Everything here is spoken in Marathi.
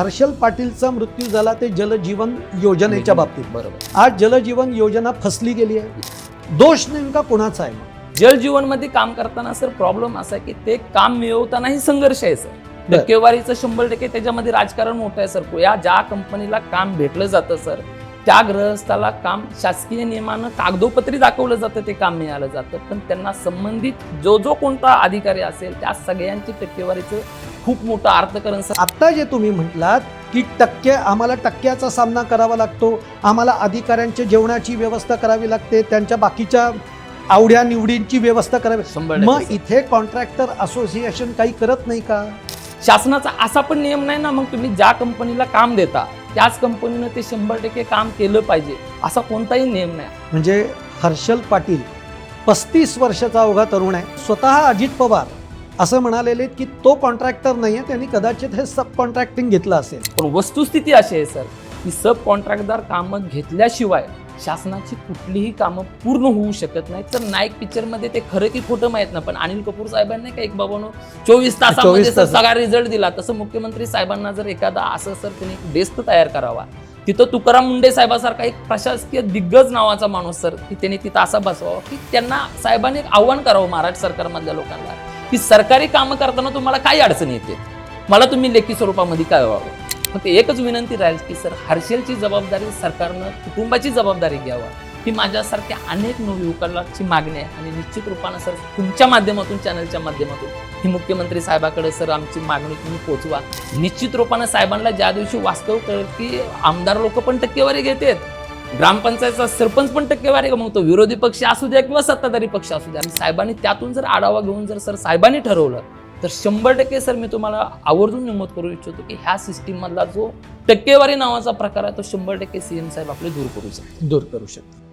हर्षल पाटीलचा मृत्यू झाला ते जलजीवन योजनेच्या बाबतीत. बरोबर आज जलजीवन योजना फसली गेली आहे. दोष नेमका कोणाचा आहे? जलजीवनमध्ये काम करताना सर प्रॉब्लेम असा आहे की ते काम मिळवतानाही संघर्ष आहे सर. टक्केवारीचं शंभर टक्के त्याच्यामध्ये राजकारण मोठं आहे सर. या ज्या कंपनीला काम भेटलं जातं सर त्या ग्रहस्थाला काम शासकीय नियमानं कागदोपत्री दाखवलं जातं ते काम मिळालं जातं. पण त्यांना संबंधित जो जो कोणता अधिकारी असेल त्या सगळ्यांची टक्केवारीचं खूप मोठं अर्थकरण सर आता जे तुम्ही म्हटलात की टक्के आम्हाला टक्क्याचा सामना करावा लागतो. आम्हाला अधिकाऱ्यांच्या जेवणाची व्यवस्था करावी लागते. त्यांच्या बाकीच्या आवड्या निवडींची व्यवस्था करावी मग. इथे कॉन्ट्रॅक्टर असोसिएशन काही करत नाही का? शासनाचा असा पण नियम नाही ना मग तुम्ही ज्या कंपनीला काम देता त्याच कंपनीनं ते शंभर टक्के काम केलं पाहिजे असा कोणताही नियम नाही. म्हणजे हर्षल पाटील पस्तीस वर्षाचा अवघा तरुण आहे. स्वतः अजित पवार असं म्हणालेले की तो कॉन्ट्रॅक्टर नाही आहे त्यांनी कदाचित हे सब कॉन्ट्रॅक्टिंग घेतलं असेल. पण वस्तुस्थिती अशी आहे सर की सब कॉन्ट्रॅक्टदार कामं घेतल्याशिवाय शासनाची कुठलीही कामं पूर्ण होऊ शकत नाही तर नाईक पिक्चरमध्ये ते खरं की खोटं माहीत नाही पण अनिल कपूर साहेबांनी का एक बाबानो चोवीस तासामध्ये 24 सर तासात. सगळा रिझल्ट दिला. तसं मुख्यमंत्री साहेबांना जर एखादा असं सर त्यांनी डेस्क तयार करावा तिथं तुकाराम मुंडे साहेबासारखा एक प्रशासकीय दिग्गज नावाचा माणूस सर की त्यांनी तिथं असा बसवावा की त्यांना साहेबांनी एक आव्हान करावं महाराष्ट्र सरकारमधल्या लोकांना. की सरकारी कामं करताना तुम्हाला काय अडचण येते. मला तुम्ही लेखी स्वरूपामध्ये काय व्हावं? फक्त एकच विनंती राहील की सर हर्षेलची जबाबदारी सरकारनं कुटुंबाची जबाबदारी घ्यावा. ही माझ्यासारख्या अनेक नवयुवकांची मागणी आहे आणि निश्चित रूपानं सर तुमच्या माध्यमातून चॅनलच्या माध्यमातून ही मुख्यमंत्री साहेबाकडे सर आमची मागणी तुम्ही पोचवा. निश्चित रूपानं साहेबांना ज्या दिवशी वास्तव कळेल की आमदार लोक पण टक्केवारी घेतात. ग्रामपंचायतचा सरपंच पण टक्केवारी गमावतो विरोधी पक्ष असू द्या किंवा सत्ताधारी पक्ष असू द्या. आणि साहेबांनी त्यातून जर आढावा घेऊन जर सर साहेबांनी ठरवलं तर शंभर टक्के सर मी तुम्हाला आवर्जून नमूद करू इच्छितो की ह्या सिस्टीम मधला जो टक्केवारी नावाचा प्रकार आहे तो शंभर टक्के सीएम साहेब आपले दूर करू शकतो दूर करू शकतो